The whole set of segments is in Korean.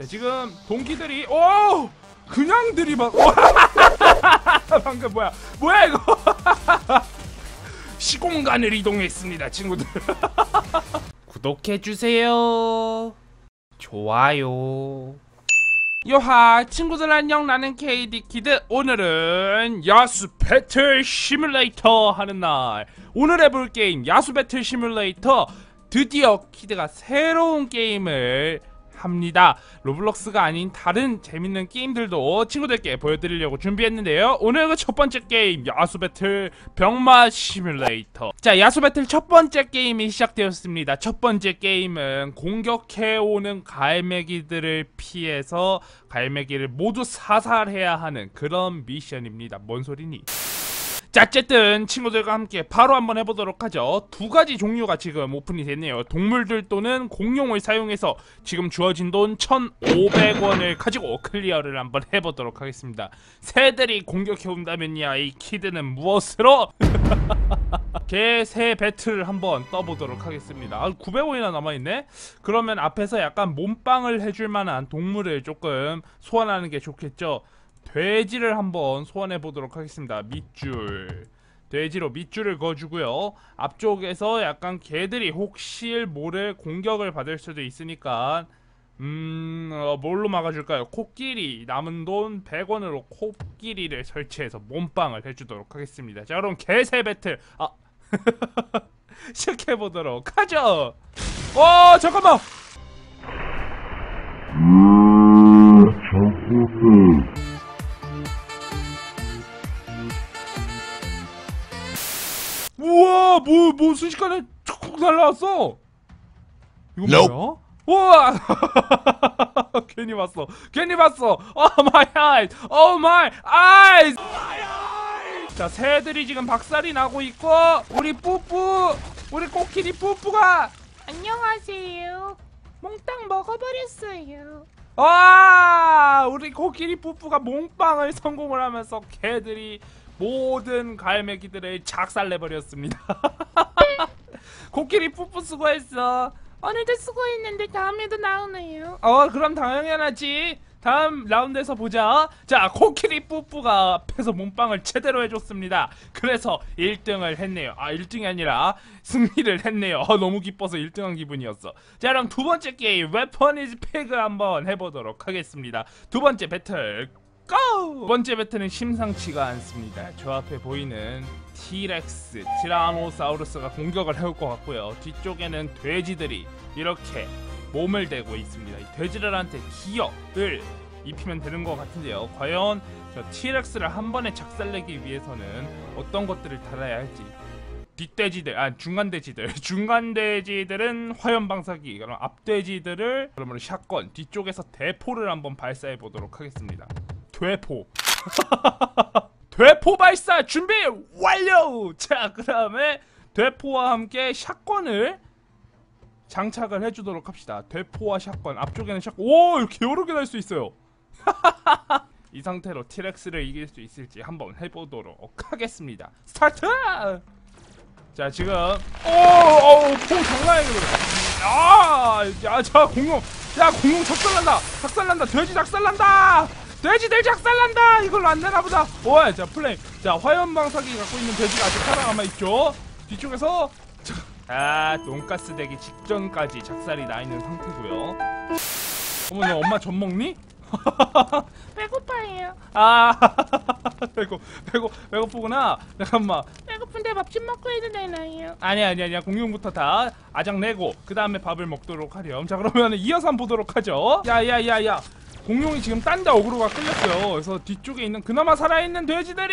자 지금 동기들이 오 그냥 들이박 와, 방금 뭐야? 뭐야 이거? 시공간을 이동했습니다 친구들. 구독해주세요. 좋아요. 요하 친구들 안녕 나는 KD 키드. 오늘은 야수 배틀 시뮬레이터 하는 날. 오늘 해볼 게임 야수 배틀 시뮬레이터. 드디어 키드가 새로운 게임을 합니다. 로블록스가 아닌 다른 재밌는 게임들도 친구들께 보여드리려고 준비했는데요. 오늘 그첫 번째 게임 야수 배틀 병마 시뮬레이터. 자 야수 배틀 첫 번째 게임이 시작되었습니다. 첫 번째 게임은 공격해오는 갈매기들을 피해서 갈매기를 모두 사살해야 하는 그런 미션입니다. 뭔 소리니 자 어쨌든 친구들과 함께 바로 한번 해보도록 하죠. 두 가지 종류가 지금 오픈이 됐네요. 동물들 또는 공룡을 사용해서 지금 주어진 돈 1500원을 가지고 클리어를 한번 해보도록 하겠습니다. 새들이 공격해온다면야 이 키드는 무엇으로? 개새 배틀 한번 떠보도록 하겠습니다. 아, 900원이나 남아있네? 그러면 앞에서 약간 몸빵을 해줄 만한 동물을 조금 소환하는 게 좋겠죠 돼지를 한번 소환해 보도록 하겠습니다. 밑줄. 돼지로 밑줄을 그어주고요. 앞쪽에서 약간 개들이 혹시 모를 공격을 받을 수도 있으니까 음... 어, 뭘로 막아줄까요? 코끼리 남은 돈 100원으로 코끼리를 설치해서 몸빵을 해주도록 하겠습니다. 자 그럼 개새 배틀 아 시작해보도록 하죠! 어 잠깐만! 우와 뭐, 뭐 순식간에 촉 날라왔어. 이거 뭐야? 우와! 괜히 봤어. 괜히 봤어. Oh my eyes. Oh my eyes. 자 새들이 지금 박살이 나고 있고 우리 뿌뿌 우리 코끼리 뿌뿌가 안녕하세요. 몽땅 먹어버렸어요. 아 우리 코끼리 뿌뿌가 몽빵을 성공을 하면서 개들이 모든 갈매기들을 작살내버렸습니다. 코끼리 뿌뿌 수고했어. 오늘도 수고했는데 다음에도 나오네요. 어 그럼 당연하지. 다음 라운드에서 보자. 자 코끼리 뿌뿌가 앞에서 몸빵을 제대로 해줬습니다. 그래서 1등을 했네요. 아 1등이 아니라 승리를 했네요. 어, 너무 기뻐서 1등한 기분이었어. 자 그럼 두 번째 게임 이즈 패그 한번 해보도록 하겠습니다. 두 번째 배틀 고! 두 번째 배틀은 심상치가 않습니다. 저 앞에 보이는 티렉스, 티라노사우루스가 공격을 해올 것 같고요. 뒤쪽에는 돼지들이 이렇게 몸을 대고 있습니다. 이 돼지들한테 기어를 입히면 되는 것 같은데요. 과연 저 티렉스를 한 번에 작살내기 위해서는 어떤 것들을 달아야 할지 뒷돼지들, 아 중간돼지들, 중간돼지들은 화염방사기, 그럼 앞돼지들을 그러면 샷건, 뒤쪽에서 대포를 한번 발사해 보도록 하겠습니다. 되포. 되포 발사 준비 완료! 자 그 다음에 되포와 함께 샷건을 장착을 해주도록 합시다. 되포와 샷건 앞쪽에는 샷건. 오 이렇게 여러 개 날 수 있어요. 이 상태로 티렉스를 이길 수 있을지 한번 해보도록 하겠습니다. 스타트! 자 지금 오오포 장난 아니거든 아야자 공룡. 야 공룡 작살난다. 작살난다. 돼지 작살난다 돼지들 작살난다! 이걸로 안 되나 보다. 오야 자 플레임 자 화염방사기 갖고 있는 돼지가 아직 살아남아 있죠? 뒤쪽에서 아 돈가스 되기 직전까지 작살이 나 있는 상태고요. 어머 너 엄마 젖 먹니? 배고파요. 아 배고 배고 배고프구나. 잠깐만 배고픈데 밥 좀 먹고 해도 되나요? 아니야 아니야 아니야. 공룡부터 다 아작 내고 그 다음에 밥을 먹도록 하렴. 자 그러면 이어서 한번 보도록 하죠. 야 야 야 야 공룡이 지금 딴데 어그로가 끌렸어요. 그래서 뒤쪽에 있는 그나마 살아있는 돼지들이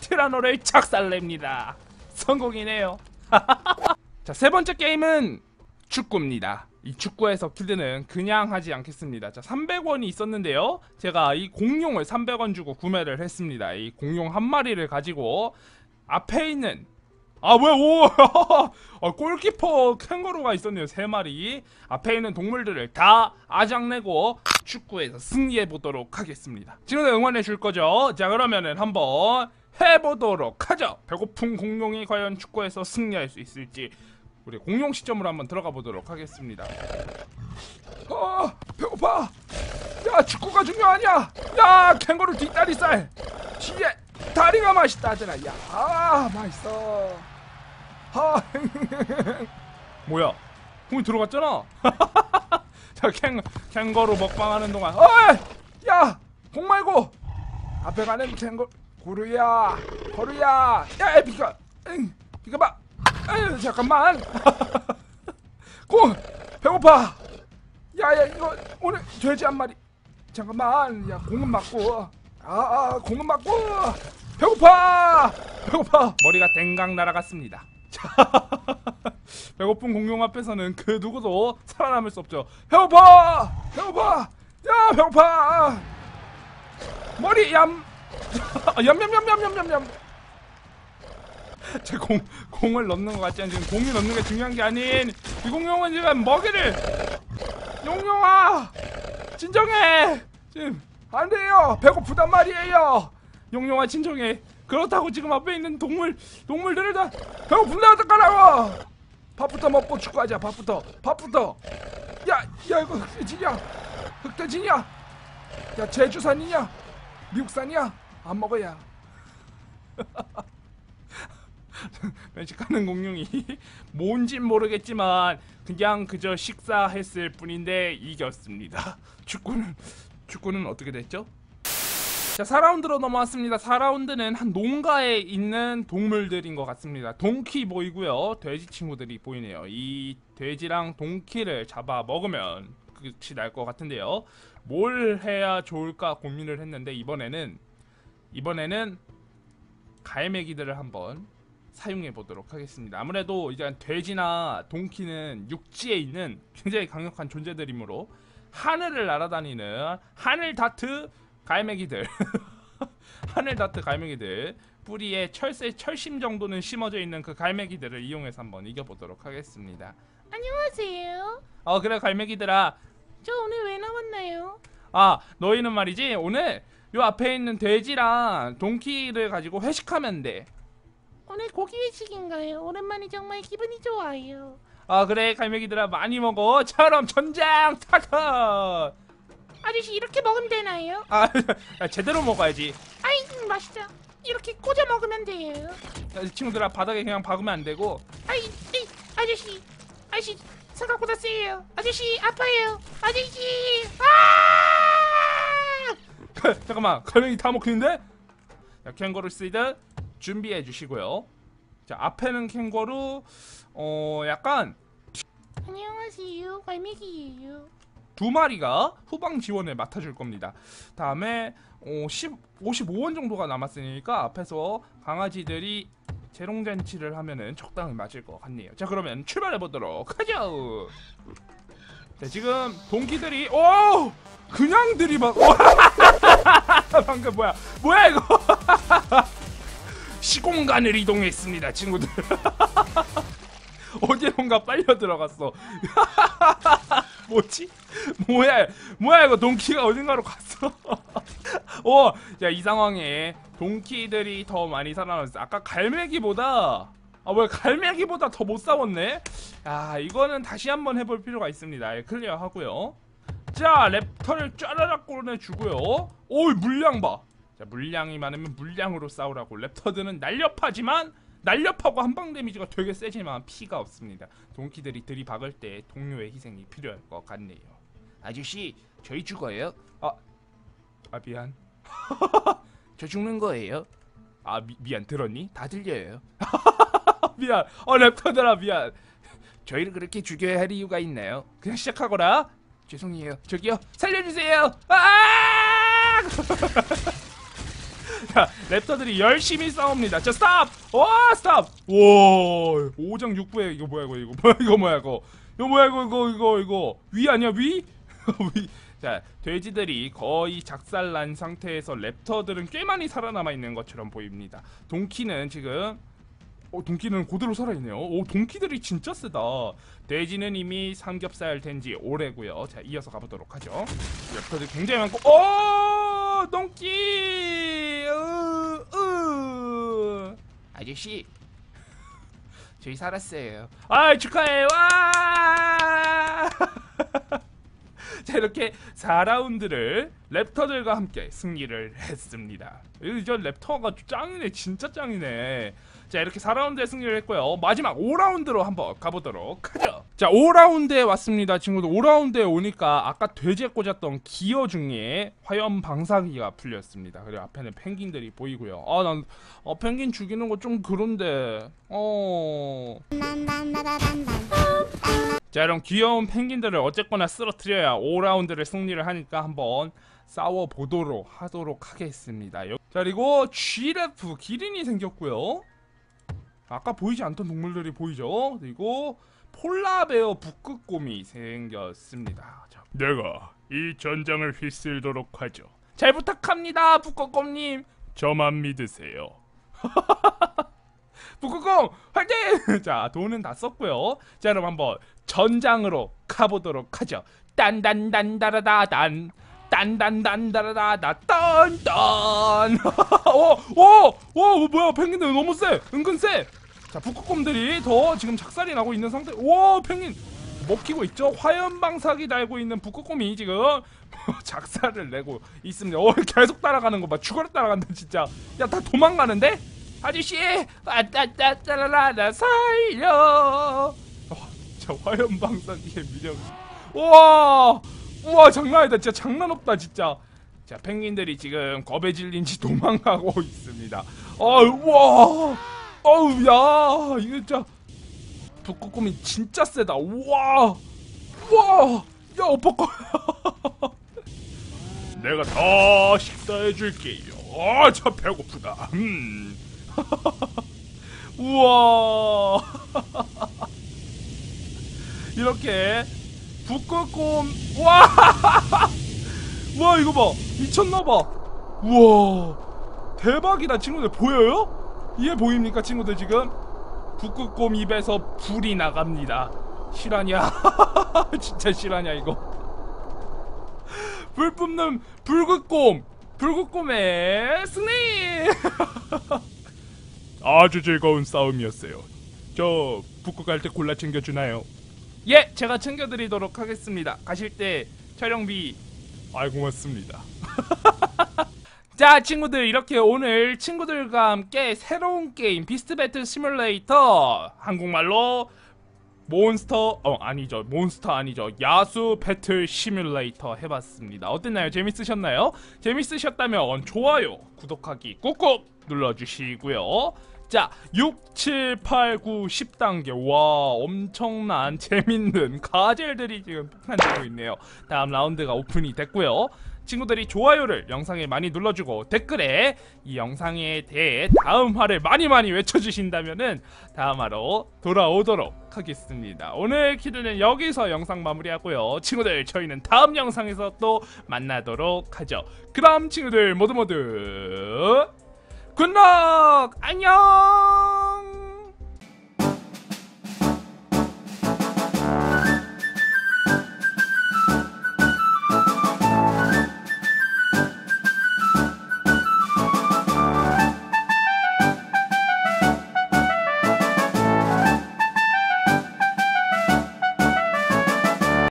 티라노를 작살냅니다. 성공이네요. 자세 번째 게임은 축구입니다. 이 축구에서 킬드는 그냥 하지 않겠습니다. 자 300원이 있었는데요. 제가 이 공룡을 300원 주고 구매를 했습니다. 이 공룡 한 마리를 가지고 앞에 있는 아 뭐야 오 아, 골키퍼 캥거루가 있었네요 세 마리 앞에 있는 동물들을 다 아작내고 축구에서 승리해 보도록 하겠습니다 지금 응원해 줄 거죠 자 그러면은 한번 해보도록 하죠 배고픈 공룡이 과연 축구에서 승리할 수 있을지 우리 공룡 시점으로 한번 들어가 보도록 하겠습니다 아 축구가 중요하냐? 야, 캥거루 뒷다리살. 뒤에 다리가 맛있다잖아. 야, 아, 맛있어. 아, 뭐야? 공이 들어갔잖아. 자, 캥 캥거루 먹방하는 동안. 어이, 야, 공 말고 앞에 가는 캥거 구루야, 거루야. 야, 비가, 응, 비가 봐. 에이, 잠깐만. 공 배고파. 야야 이거 오늘 돼지 한 마리. 잠깐만. 야 공은 맞고. 아, 아 공은 맞고. 배고파. 배고파. 머리가 댕강 날아갔습니다. 자, 배고픈 공룡 앞에서는 그 누구도 살아남을 수 없죠. 배고파. 배고파. 야 배고파. 머리 얌. 얌얌얌얌얌얌얌. 제 공, 공을 넣는 것 같지 않 지금 공이 넣는 게 중요한 게 아닌 이 공룡은 지금 먹이를 용룡아 진정해 지금 안 돼요 배고프단 말이에요 용룡아 진정해 그렇다고 지금 앞에 있는 동물 동물들을 다 배고픈데 어떡하라고! 밥부터 먹고 축구하자 밥부터. 밥부터. 야야 이거 흑돼지냐? 흑돼지냐? 야 제주산이냐? 미국산이야? 안 먹어야. 매직하는 공룡이 뭔진 모르겠지만 그냥 그저 식사했을 뿐인데 이겼습니다. 축구는 축구는 어떻게 됐죠? 자, 4라운드로 넘어왔습니다. 4라운드는 한 농가에 있는 동물들인 것 같습니다. 동키 보이고요. 돼지 친구들이 보이네요. 이 돼지랑 동키를 잡아 먹으면 끝이 날 것 같은데요. 뭘 해야 좋을까 고민을 했는데 이번에는 이번에는 갈매기들을 한번 사용해 보도록 하겠습니다. 아무래도 이제 돼지나 동키는 육지에 있는 굉장히 강력한 존재들이므로 하늘을 날아다니는 하늘 다트 갈매기들, 하늘 다트 갈매기들 뿌리에 철새 철심 정도는 심어져 있는 그 갈매기들을 이용해서 한번 이겨보도록 하겠습니다. 안녕하세요. 어 그래 갈매기들아, 저 오늘 왜 나왔나요? 아 너희는 말이지 오늘 요 앞에 있는 돼지랑 동키를 가지고 회식하면 돼. 오늘 고기 회식인가요? 오랜만에 정말 기분이 좋아요. 아 그래 갈매기들아 많이 먹어 처럼 전장 타타 아저씨 이렇게 먹으면 되나요? 아 야, 제대로 먹어야지 아이 음, 맛있다. 이렇게 꽂아 먹으면 돼요. 야, 친구들아 바닥에 그냥 박으면 안 되고 아이, 이, 아저씨, 아저씨 생각보다 세요. 아저씨 아파요. 아저씨, 아! 잠깐만 갈매기 다 먹히는데 자 캥거루 시드 준비해 주시고요 자 앞에는 캥거루 어 약간 안녕하세요. 갈매기예요. 두 마리가 후방 지원을 맡아줄 겁니다. 다음에 어, 10, 55원 정도가 남았으니까 앞에서 강아지들이 재롱잔치를 하면은 적당히 맞을 것 같네요. 자 그러면 출발해 보도록 하죠. 자 지금 동기들이 오 그냥 들이박 와, 방금 뭐야 뭐야 이거 시공간을 이동했습니다 친구들 어디론가 빨려 들어갔어 뭐지? 뭐야? 뭐야 이거 동키가 어딘가로 갔어? 어, 야이 상황에 동키들이 더 많이 살아났어. 아까 갈매기보다 아왜 갈매기보다 더 못 싸웠네? 야 이거는 다시 한번 해볼 필요가 있습니다. 예, 클리어 하고요. 자 랩터를 쫘라락 꺼내주고요. 오 물량 봐. 자 물량이 많으면 물량으로 싸우라고. 랩터들은 날렵하지만 날렵하고 한방 데미지가 되게 세지만 피가 없습니다. 동키들이 들이박을 때 동료의 희생이 필요할 것 같네요. 아저씨, 저희 죽어요? 아, 아 미안. 저 죽는 거예요? 아 미, 미안 들었니? 다 들려요. 미안. 어 랩터들아 미안. 저희를 그렇게 죽여야 할 이유가 있나요? 그냥 시작하거라. 죄송해요. 저기요, 살려주세요. 아! 자, 랩터들이 열심히 싸웁니다. 자, 스탑! 와, 스탑! 와, 5장 6부에 이거 뭐야, 이거, 이거 뭐야, 이거 뭐야, 이거. 이거 뭐야, 이거, 이거, 이거, 이거. 위 아니야, 위? 위. 자, 돼지들이 거의 작살난 상태에서 랩터들은 꽤 많이 살아남아 있는 것처럼 보입니다. 동키는 지금 어, 동키는 그대로 살아있네요. 오, 동키들이 진짜 세다. 돼지는 이미 삼겹살 된 지 오래고요. 자, 이어서 가보도록 하죠. 랩터들 굉장히 많고, 오, 동키, 으, 으. 아저씨, 저희 살았어요. 아, 축하해, 와. 자, 자 이렇게 4라운드를 랩터들과 함께 승리를 했습니다. 이저 랩터가 짱이네 진짜 짱이네. 자 이렇게 4라운드에 승리를 했고요. 마지막 5라운드로 한번 가보도록 하죠. 자 5라운드에 왔습니다 친구들. 5라운드에 오니까 아까 돼지에 꽂았던 기어 중에 화염 방사기가 풀렸습니다. 그리고 앞에는 펭귄들이 보이고요. 아난 어, 펭귄 죽이는 거 좀 그런데 어... 자 이런 귀여운 펭귄들을 어쨌거나 쓰러뜨려야 5라운드를 승리를 하니까 한번 싸워보도록 하도록 하겠습니다 여- 자 그리고 쥐레프 기린이 생겼고요 아까 보이지 않던 동물들이 보이죠? 그리고 폴라베어 북극곰이 생겼습니다. 자, 내가 이 전장을 휩쓸도록 하죠. 잘 부탁합니다 북극곰님. 저만 믿으세요. 북극곰 화이팅! 자 돈은 다 썼고요. 자 그럼 한번 전장으로 가보도록 하죠. 딴딴딴다라다단 딴딴딴다라다다 딴딴. 오오오 뭐야 펭귄들 너무 세 은근 세 자 북극곰들이 더 지금 작살이 나고 있는 상태. 와 펭귄! 먹히고 있죠? 화염 방사기 달고 있는 북극곰이 지금 작살을 내고 있습니다. 어 계속 따라가는 거봐. 죽어라 따라간다 진짜. 야 다 도망가는데? 아저씨! 아따따따라라 살려! 어, 저 화염 방사기의 미력 우와! 우와 장난 아니다. 진짜 장난 없다 진짜. 자 펭귄들이 지금 겁에 질린지 도망가고 있습니다. 어 우와 어우 야 이거 진짜. 북극곰이 진짜 세다. 우와 우와 야 오빠꺼 내가 더 식사해 줄게요. 아저 배고프다. 음. 우와. 이렇게 북극곰 와! 와 이거 봐. 미쳤나봐. 우와. 대박이다. 친구들 보여요? 이해 보입니까 친구들 지금? 북극곰 입에서 불이 나갑니다. 실화냐? 진짜 실화냐 이거? 불 뿜는 불극곰! 불극곰의 승리 아주 즐거운 싸움이었어요. 저 북극 갈 때 골라 챙겨주나요? 예 제가 챙겨드리도록 하겠습니다. 가실 때 촬영비. 아이 고맙습니다 자 친구들 이렇게 오늘 친구들과 함께 새로운 게임 비스트 배틀 시뮬레이터 한국말로 몬스터 어 아니죠. 몬스터 아니죠. 야수 배틀 시뮬레이터 해봤습니다. 어땠나요? 재밌으셨나요? 재밌으셨다면 좋아요 구독하기 꾹꾹 눌러주시고요. 자 6, 7, 8, 9, 10단계. 와 엄청난 재밌는 가젤들이 지금 폭탄되고 있네요. 다음 라운드가 오픈이 됐고요 친구들이 좋아요를 영상에 많이 눌러주고 댓글에 이 영상에 대해 다음 화를 많이 많이 외쳐주신다면은 다음 화로 돌아오도록 하겠습니다. 오늘 키드는 여기서 영상 마무리하고요. 친구들 저희는 다음 영상에서 또 만나도록 하죠. 그럼 친구들 모두 모두 굿럭 안녕.